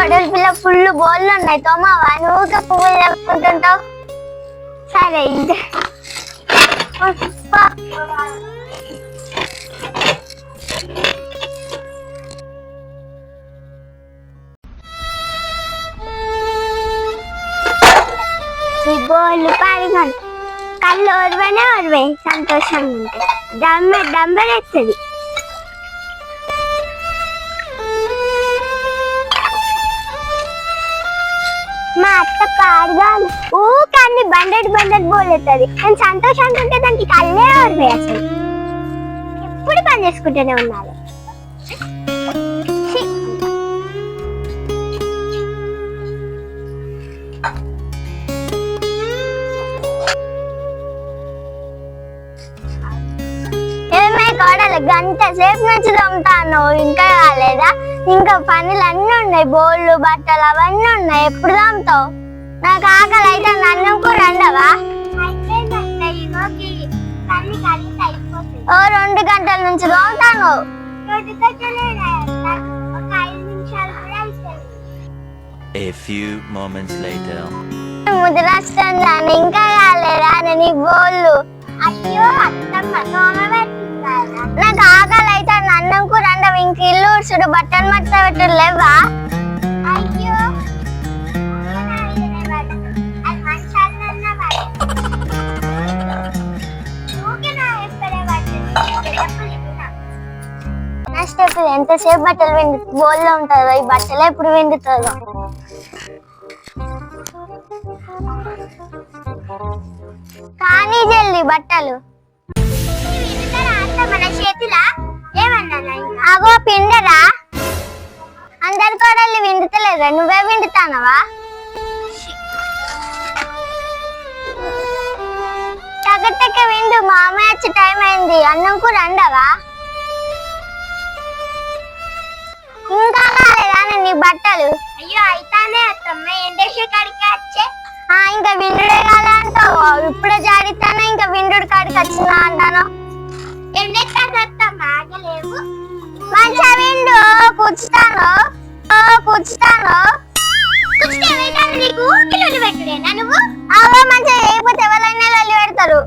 కొడలి పిల్ల ఫుల్ బోళ్ళు ఉన్నాయి. తోమావా నువ్వు పువ్వులు చెప్పుకుంటుంటావు సరే ఇది. బోళ్ళు కళ్ళు ఓర్వనే ఓర్వే సంతోషంగా ఉంటాయి దమ్మె దంబరెత్తది మా ఆడదాం పాడుగాను ఊకన్ని బండెడ్ బండెడ్ బోలెత్తది. నేను సంతోషంగా ఉంటే దానికి కళ్ళే ఓడిపోయి అసలు. ఎప్పుడు పని చేసుకుంటూనే ఉన్నారు కోడలు గంట సేపు నుంచి తమ్ముతాను ఇంకా కాలేదా ఇంకా పనులు అన్నీ ఉన్నాయి. బోళ్ళు బట్టలు అవన్నీ ఉన్నాయి. ఎప్పుడు తమ్ముతావు? నాకు ఆకలి అయితే అన్నం కూర వండవా ఓ రెండు గంటల నుంచి తోముతాను A few moments later. ముద్రాష్టం దాన్ని ఇంకా కాలేదా నేను బోళ్ళు. అయ్యో అత్తమ్మ నాకు ఆకలి అయితే అన్నం కూర వండవు ఇంక ఇల్లు ఉడుచుడు బట్టలు మట్ట పెట్టు లేవా? నెక్స్ట్ స్టెప్ ఎంతసేపు బట్టలు వెండి బోల్లో ఉంటుందో ఈ బట్టలు ఎప్పుడు వెండుతుందో కానీ జల్లి బట్టలు. మన చేతిలా అగో పిండరా. అందరి కోడళ్ళు విండుతలేదా నువ్వే విండుతానవా టగటక విండు మామయ్య వచ్చే టైం అయింది అన్నం కూర ఇంకా కాలేదా నీ బట్టలు? అయ్యో అయితానే అత్తమ్మ ఎండేసే కాడికి వచ్చే? ఇంకా విండుడే కాలే అంటావు. ఇప్పుడే జాడితానే ఇంకా విండుడు కాడికి వచ్చినా అంటాను. మంచిగా విండు కూర్చుతాను. కూర్చుతాను. అవో మంచిగా చేయకపోతే ఎవరైనా లొల్లి పెడతారు.